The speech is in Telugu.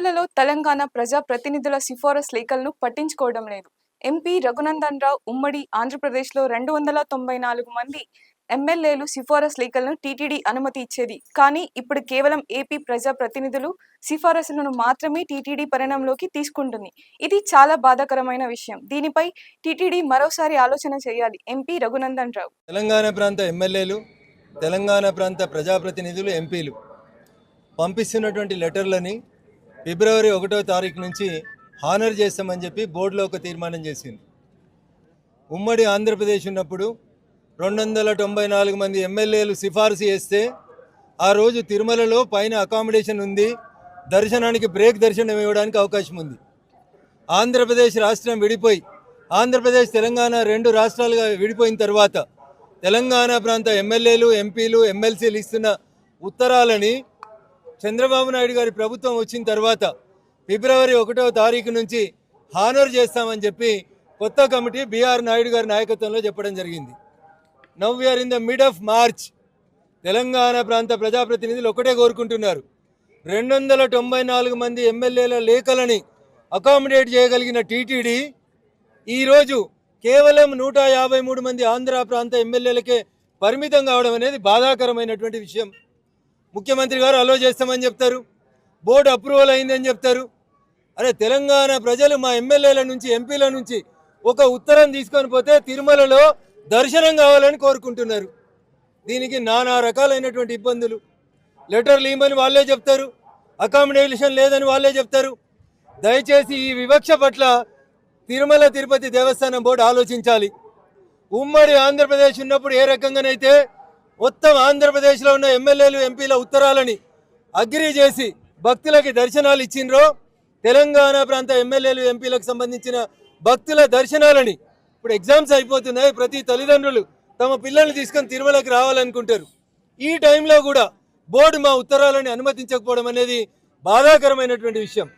తిరుమలలో తెలంగాణ ప్రజా ప్రతినిధుల సిఫారసు లేఖలను పట్టించుకోవడం లేదు. ఎంపీ రఘునందన్ రావు ఉమ్మడి ఆంధ్రప్రదేశ్లో రెండు వందల తొంభై నాలుగు మంది ఎమ్మెల్యేలు సిఫారసు లేఖలను టీటీడీ అనుమతి ఇచ్చేది. కానీ ఇప్పుడు కేవలం ఏపీ ప్రజా ప్రతినిధులు సిఫారసులను మాత్రమే టీటీడీ పరిణామంలోకి తీసుకుంటుంది. ఇది చాలా బాధాకరమైన విషయం. దీనిపై టీటీడీ మరోసారి ఆలోచన చేయాలి. ఎంపీ రఘునందన్ రావు. తెలంగాణ ప్రాంత ఎమ్మెల్యేలు తెలంగాణ ప్రాంత ప్రజాప్రతినిధులు ఎంపీలు పంపిస్తున్నటువంటి లెటర్లని ఫిబ్రవరి ఒకటో తారీఖు నుంచి హానర్ చేస్తామని చెప్పి బోర్డులో ఒక తీర్మానం చేసింది. ఉమ్మడి ఆంధ్రప్రదేశ్ ఉన్నప్పుడు రెండు వందల తొంభై నాలుగు మంది ఎమ్మెల్యేలు సిఫారసు చేస్తే ఆ రోజు తిరుమలలో పైన అకామిడేషన్ ఉంది దర్శనానికి బ్రేక్ దర్శనం ఇవ్వడానికి అవకాశం ఉంది. ఆంధ్రప్రదేశ్ రాష్ట్రం విడిపోయి ఆంధ్రప్రదేశ్ తెలంగాణ రెండు రాష్ట్రాలుగా విడిపోయిన తర్వాత తెలంగాణ ప్రాంత ఎమ్మెల్యేలు ఎంపీలు ఎమ్మెల్సీలు ఇస్తున్న ఉత్తరాలని చంద్రబాబు నాయుడు గారి ప్రభుత్వం వచ్చిన తర్వాత ఫిబ్రవరి ఒకటవ తారీఖు నుంచి హానర్ చేస్తామని చెప్పి కొత్త కమిటీ బీఆర్ నాయుడు గారి నాయకత్వంలో చెప్పడం జరిగింది. Now we're in the mid of March. Telangana ప్రాంత ప్రజాప్రతినిధులు ఒకటే కోరుకుంటున్నారు. రెండు వందల తొంభై నాలుగు మంది ఎమ్మెల్యేల లేఖలని అకామిడేట్ చేయగలిగిన టీటీడీ ఈరోజు కేవలం నూట యాభై మూడు మంది ఆంధ్ర ప్రాంత ఎమ్మెల్యేలకే పరిమితం కావడం అనేది బాధాకరమైనటువంటి విషయం. ముఖ్యమంత్రి గారు అలో చేస్తామని చెప్తారు. బోర్డు అప్రూవల్ అయిందని చెప్తారు. అరే తెలంగాణ ప్రజలు మా ఎమ్మెల్యేల నుంచి ఎంపీల నుంచి ఒక ఉత్తరం తీసుకొని పోతే తిరుమలలో దర్శనం కావాలని కోరుకుంటున్నారు. దీనికి నానా రకాలైనటువంటి ఇబ్బందులు. లెటర్లు ఇవ్వమని వాళ్ళే చెప్తారు. అకామిడేషన్ లేదని వాళ్ళే చెప్తారు. దయచేసి ఈ వివక్ష పట్ల తిరుమల తిరుపతి దేవస్థానం బోర్డు ఆలోచించాలి. ఉమ్మడి ఆంధ్రప్రదేశ్ ఉన్నప్పుడు ఏ రకంగానైతే మొత్తం ఆంధ్రప్రదేశ్లో ఉన్న ఎమ్మెల్యేలు ఎంపీల ఉత్తరాలని అగ్రి చేసి భక్తులకి దర్శనాలు ఇచ్చిండ్రో తెలంగాణ ప్రాంత ఎమ్మెల్యేలు ఎంపీలకు సంబంధించిన భక్తుల దర్శనాలని ఇప్పుడు ఎగ్జామ్స్ అయిపోతున్నాయి. ప్రతి తల్లిదండ్రులు తమ పిల్లల్ని తీసుకొని తిరుమలకి రావాలనుకుంటారు. ఈ టైంలో కూడా బోర్డు మా ఉత్తరాలని అనుమతించకపోవడం అనేది బాధాకరమైనటువంటి విషయం.